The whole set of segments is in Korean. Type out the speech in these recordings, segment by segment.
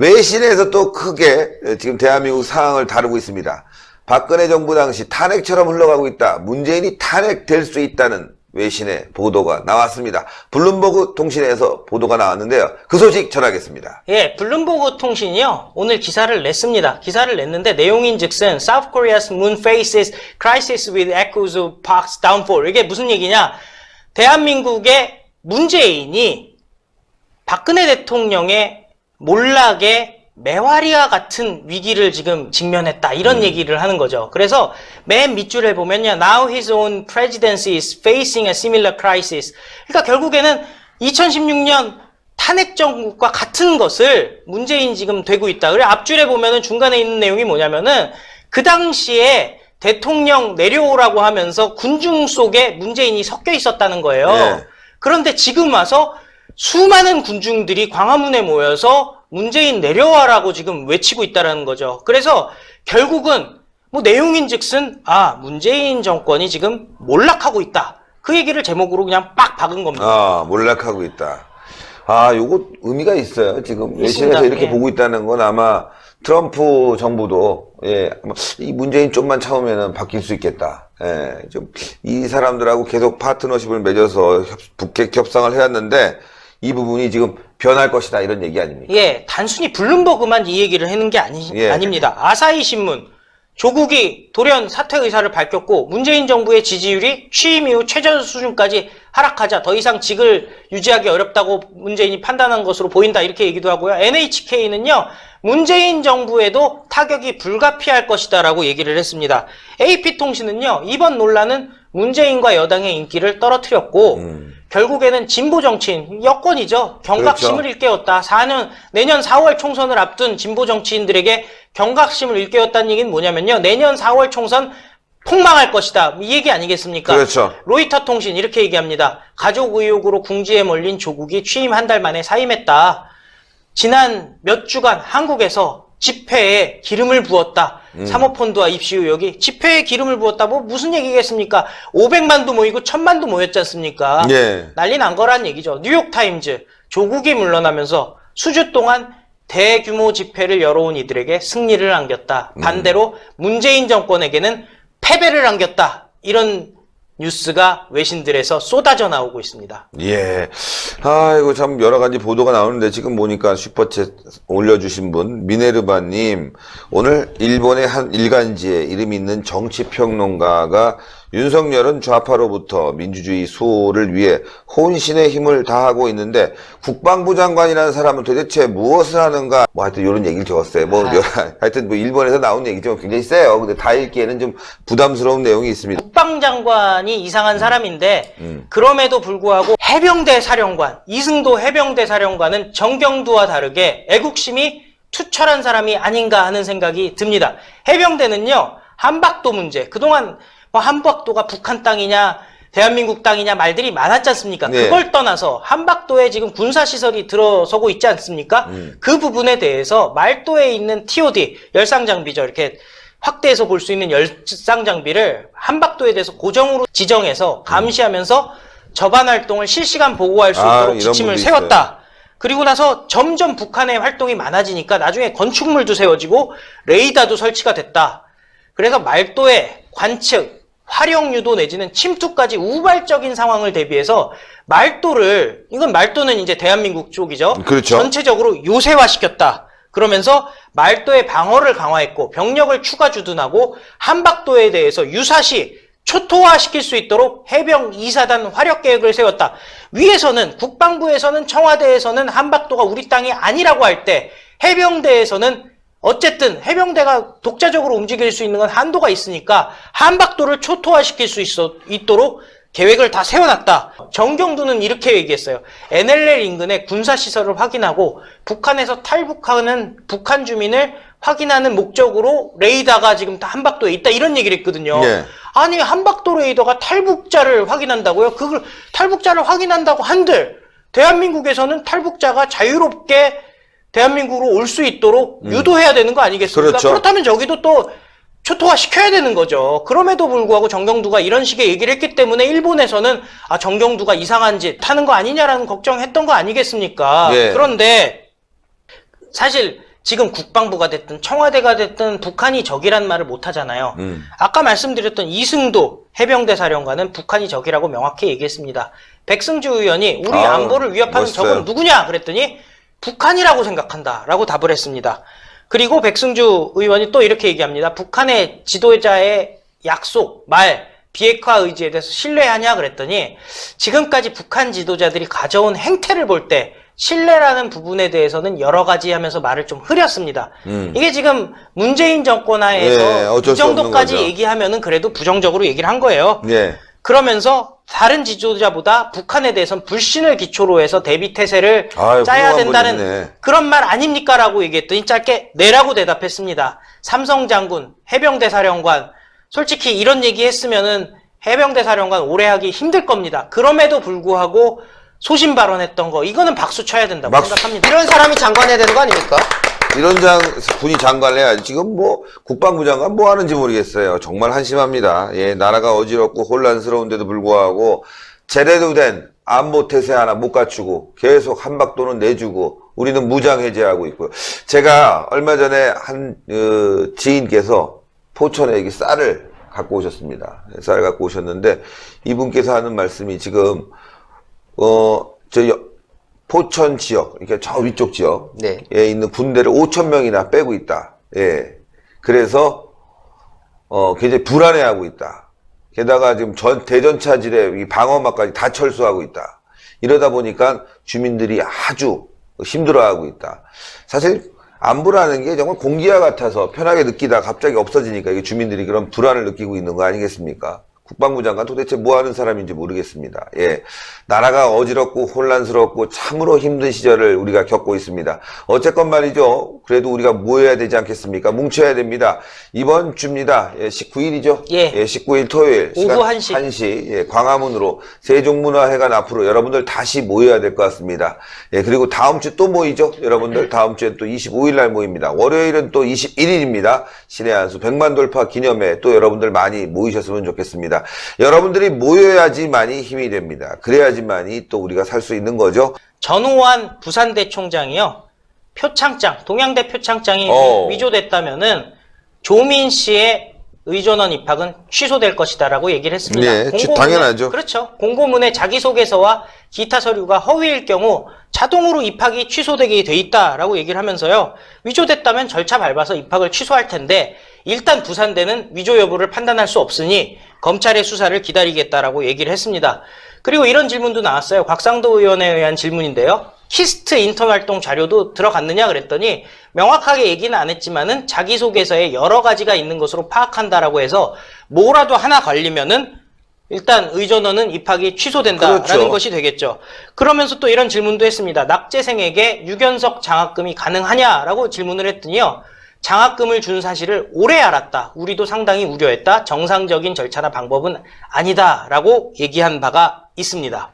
외신에서 또 크게 지금 대한민국 상황을 다루고 있습니다. 박근혜 정부 당시 탄핵처럼 흘러가고 있다. 문재인이 탄핵될 수 있다는 외신의 보도가 나왔습니다. 블룸버그 통신에서 보도가 나왔는데요. 그 소식 전하겠습니다. 예, 블룸버그 통신이요. 오늘 기사를 냈습니다. 기사를 냈는데 내용인 즉슨 South Korea's moon faces crisis with echoes of Park's downfall. 이게 무슨 얘기냐? 대한민국의 문재인이 박근혜 대통령의 몰락에 메와리와 같은 위기를 지금 직면했다. 이런 얘기를 하는 거죠. 그래서 맨 밑줄에 보면요. Now his own presidency is facing a similar crisis. 그러니까 결국에는 2016년 탄핵 정국과 같은 것을 문재인 지금 되고 있다. 그래 앞줄에 보면은 중간에 있는 내용이 뭐냐면은 그 당시에 대통령 내려오라고 하면서 군중 속에 문재인이 섞여 있었다는 거예요. 네. 그런데 지금 와서 수많은 군중들이 광화문에 모여서 문재인 내려와라고 지금 외치고 있다라는 거죠. 그래서 결국은 뭐 내용인즉슨 아 문재인 정권이 지금 몰락하고 있다. 그 얘기를 제목으로 그냥 빡 박은 겁니다. 아, 몰락하고 있다. 아, 요거 의미가 있어요. 지금 외신에서. 이렇게 예. 보고 있다는 건 아마 트럼프 정부도 예, 이 문재인 좀만 참으면은 바뀔 수 있겠다. 예, 좀 이 사람들하고 계속 파트너십을 맺어서 협, 북핵 협상을 해왔는데 이 부분이 지금 변할 것이다 이런 얘기 아닙니까? 예, 단순히 블룸버그만 이 얘기를 하는 게 아니, 예. 아닙니다. 아사히 신문, 조국이 돌연 사퇴 의사를 밝혔고 문재인 정부의 지지율이 취임 이후 최저 수준까지 하락하자 더 이상 직을 유지하기 어렵다고 문재인이 판단한 것으로 보인다 이렇게 얘기도 하고요. NHK는요. 문재인 정부에도 타격이 불가피할 것이다라고 얘기를 했습니다. AP통신은요. 이번 논란은 문재인과 여당의 인기를 떨어뜨렸고 음. 결국에는 진보 정치인 여권이죠. 경각심을 그렇죠. 일깨웠다. 4년 내년 4월 총선을 앞둔 진보 정치인들에게 경각심을 일깨웠다는 얘기는 뭐냐면요. 내년 4월 총선 폭망할 것이다. 이 얘기 아니겠습니까? 그렇죠. 로이터 통신 이렇게 얘기합니다. 가족 의혹으로 궁지에 몰린 조국이 취임 한 달 만에 사임했다. 지난 몇 주간 한국에서 집회에 기름을 부었다. 음. 사모펀드와 입시 의혹이 집회에 기름을 부었다. 뭐 무슨 얘기겠습니까? 500만도 모이고 1000만도 모였지 않습니까? 예. 난리 난 거란 얘기죠. 뉴욕타임즈 조국이 물러나면서 수주 동안 대규모 집회를 열어온 이들에게 승리를 안겼다. 반대로 문재인 정권에게는 패배를 안겼다. 이런 뉴스가 외신들에서 쏟아져 나오고 있습니다. 예. 아이고, 참, 여러 가지 보도가 나오는데, 지금 보니까 슈퍼챗 올려주신 분, 미네르바님, 오늘 일본의 한 일간지에 이름 있는 정치평론가가 윤석열은 좌파로부터 민주주의 수호를 위해 혼신의 힘을 다하고 있는데, 국방부 장관이라는 사람은 도대체 무엇을 하는가, 뭐 하여튼 이런 얘기를 적었어요. 뭐, 아. 하여튼 뭐 일본에서 나온 얘기지만 굉장히 세요. 근데 다 읽기에는 좀 부담스러운 내용이 있습니다. 국방장관이 이상한 사람인데 음. 그럼에도 불구하고 해병대 사령관 이승도 해병대 사령관은 정경두와 다르게 애국심이 투철한 사람이 아닌가 하는 생각이 듭니다. 해병대는요 한박도 문제 그동안 뭐 한박도가 북한 땅이냐 대한민국 땅이냐 말들이 많았지 않습니까? 네. 그걸 떠나서 한박도에 지금 군사시설이 들어서고 있지 않습니까? 음. 그 부분에 대해서 말도에 있는 TOD 열상장비죠. 이렇게 확대해서 볼 수 있는 열상 장비를 한박도에 대해서 고정으로 지정해서 감시하면서 저반 활동을 실시간 보고할 수 아, 있도록 지침을 세웠다. 그리고 나서 점점 북한의 활동이 많아지니까 나중에 건축물도 세워지고 레이더도 설치가 됐다. 그래서 말도의 관측, 활용 유도 내지는 침투까지 우발적인 상황을 대비해서 말도를 이건 말도는 이제 대한민국 쪽이죠. 그렇죠. 전체적으로 요새화시켰다. 그러면서 말도의 방어를 강화했고 병력을 추가 주둔하고 한박도에 대해서 유사시 초토화시킬 수 있도록 해병 2사단 화력 계획을 세웠다. 위에서는 국방부에서는 청와대에서는 한박도가 우리 땅이 아니라고 할 때 해병대에서는 어쨌든 해병대가 독자적으로 움직일 수 있는 건 한도가 있으니까 한박도를 초토화시킬 수 있어, 있도록 계획을 다 세워놨다. 정경두는 이렇게 얘기했어요. NLL 인근의 군사시설을 확인하고 북한에서 탈북하는 북한 주민을 확인하는 목적으로 레이더가 지금 다 한박도에 있다. 이런 얘기를 했거든요. 예. 아니, 한박도 레이더가 탈북자를 확인한다고요? 그걸 탈북자를 확인한다고 한들 대한민국에서는 탈북자가 자유롭게 대한민국으로 올 수 있도록 유도해야 되는 거 아니겠습니까? 음. 그렇죠. 그렇다면 저기도 또 초토화 시켜야 되는 거죠. 그럼에도 불구하고 정경두가 이런 식의 얘기를 했기 때문에 일본에서는 아 정경두가 이상한 짓 하는 거 아니냐라는 걱정했던 거 아니겠습니까? 예. 그런데 사실 지금 국방부가 됐든 청와대가 됐든 북한이 적이란 말을 못 하잖아요. 음. 아까 말씀드렸던 이승도 해병대 사령관은 북한이 적이라고 명확히 얘기했습니다. 백승주 의원이 우리 아유, 안보를 위협하는 멋있어요. 적은 누구냐 그랬더니 북한이라고 생각한다라고 답을 했습니다. 그리고 백승주 의원이 또 이렇게 얘기합니다. 북한의 지도자의 약속, 말, 비핵화 의지에 대해서 신뢰하냐 그랬더니 지금까지 북한 지도자들이 가져온 행태를 볼 때 신뢰라는 부분에 대해서는 여러 가지 하면서 말을 좀 흐렸습니다. 음. 이게 지금 문재인 정권 하에서 예, 어쩔 이 정도까지. 얘기하면은 그래도 부정적으로 얘기를 한 거예요. 예. 그러면서 다른 지도자보다 북한에 대해서는 불신을 기초로 해서 대비 태세를 아유, 짜야 된다는. 그런 말 아닙니까? 라고 얘기했더니 짧게 네라고 대답했습니다. 삼성 장군, 해병대 사령관, 솔직히 이런 얘기 했으면은 해병대 사령관 오래 하기 힘들 겁니다. 그럼에도 불구하고 소신 발언했던 거, 이거는 박수 쳐야 된다고 박수. 생각합니다. 이런 사람이 장관해야 되는 거 아닙니까? 이런 장 분이 장관을 해야지. 지금 뭐 국방부 장관 뭐 하는지 모르겠어요. 정말 한심합니다. 예, 나라가 어지럽고 혼란스러운데도 불구하고 제대로 된 안보 태세 하나 못 갖추고 계속 한박도는 내주고 우리는 무장 해제하고 있고요. 제가 얼마 전에 한 어, 지인께서 포천에 여기 쌀을 갖고 오셨습니다. 예, 쌀 갖고 오셨는데 이분께서 하는 말씀이 지금 어, 저 여- 포천 지역, 이렇게 저 위쪽 지역, 네. 에 있는 군대를 5천 명이나 빼고 있다. 예. 그래서 어 굉장히 불안해하고 있다. 게다가 지금 전 대전차질에 이 방어막까지 다 철수하고 있다. 이러다 보니까 주민들이 아주 힘들어하고 있다. 사실 안보라는 게 정말 공기와 같아서 편하게 느끼다 갑자기 없어지니까 이게 주민들이 그런 불안을 느끼고 있는 거 아니겠습니까? 국방부 장관 도대체 뭐 하는 사람인지 모르겠습니다. 예. 나라가 어지럽고 혼란스럽고 참으로 힘든 시절을 우리가 겪고 있습니다. 어쨌건 말이죠. 그래도 우리가 모여야 되지 않겠습니까? 뭉쳐야 됩니다. 이번 주입니다. 예, 19일이죠? 예. 19일 토요일. 오후 시간 1시. 1시. 예, 광화문으로 세종문화회관 앞으로 여러분들 다시 모여야 될 것 같습니다. 예, 그리고 다음 주 또 모이죠? 여러분들 다음 주에 또 25일 날 모입니다. 월요일은 또 21일입니다. 신의 한수 100만 돌파 기념회 또 여러분들 많이 모이셨으면 좋겠습니다. 여러분들이 모여야지만이 힘이 됩니다. 그래야지만이 또 우리가 살 수 있는 거죠. 전호환 부산대 총장이요. 표창장, 동양대 표창장이 어. 위조됐다면은 조민 씨의 의전원 입학은 취소될 것이다라고 얘기를 했습니다. 네, 취- 당연하죠. 그렇죠. 공고문에 자기소개서와 기타 서류가 허위일 경우 자동으로 입학이 취소되게 돼 있다라고 얘기를 하면서요. 위조됐다면 절차 밟아서 입학을 취소할 텐데 일단 부산대는 위조 여부를 판단할 수 없으니 검찰의 수사를 기다리겠다라고 얘기를 했습니다. 그리고 이런 질문도 나왔어요. 곽상도 의원에 의한 질문인데요. 키스트 인턴 활동 자료도 들어갔느냐 그랬더니 명확하게 얘기는 안 했지만은 자기소개서에 여러 가지가 있는 것으로 파악한다라고 해서 뭐라도 하나 걸리면은 일단 의전원은 입학이 취소된다라는 그렇죠. 것이 되겠죠. 그러면서 또 이런 질문도 했습니다. 낙제생에게 유견석 장학금이 가능하냐라고 질문을 했더니요. 장학금을 준 사실을 오래 알았다. 우리도 상당히 우려했다. 정상적인 절차나 방법은 아니다라고 얘기한 바가 있습니다.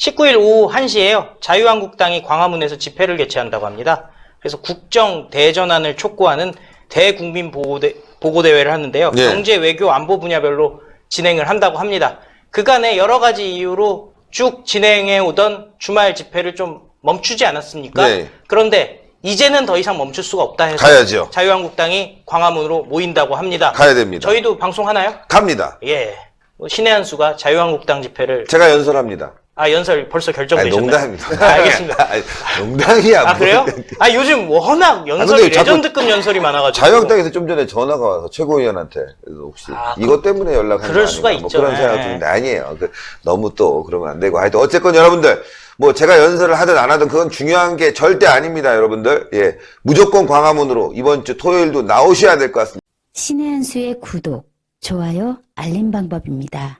19일 오후 1시에요. 자유한국당이 광화문에서 집회를 개최한다고 합니다. 그래서 국정 대전환을 촉구하는 대국민 보고대, 보고대회를 하는데요. 네. 경제, 외교, 안보 분야별로 진행을 한다고 합니다. 그간에 여러 가지 이유로 쭉 진행해 오던 주말 집회를 좀 멈추지 않았습니까? 네. 그런데 이제는 더 이상 멈출 수가 없다 해서 가야죠. 자유한국당이 광화문으로 모인다고 합니다. 가야 됩니다. 저희도 방송하나요? 갑니다. 예. 뭐 신의 한 수가 자유한국당 집회를 제가 연설합니다. 아 연설 벌써 아니, 결정되셨나요? 농담입니다. 아, 알겠습니다. 아니, 농담이야. 아 그래요? 뭐. 아 요즘 워낙 연설이 근데 자꾸 레전드급 연설이 많아가지고 자유한국당에서 좀 전에 전화가 와서 최고위원한테 그래서 혹시 아, 이것 때문에 연락한 그럴 거 수가 뭐 있죠. 그런 생각 예. 드는데 아니에요. 그, 너무 또 그러면 안 되고 하여튼 어쨌건 여러분들 뭐 제가 연설을 하든 안 하든 그건 중요한 게 절대 아닙니다, 여러분들. 예, 무조건 광화문으로 이번 주 토요일도 나오셔야 될 것 같습니다. 신의 한 수의 구독, 좋아요, 알림 방법입니다.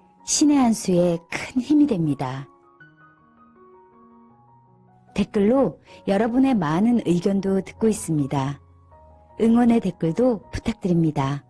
신의 한 수에 큰 힘이 됩니다. 댓글로 여러분의 많은 의견도 듣고 있습니다. 응원의 댓글도 부탁드립니다.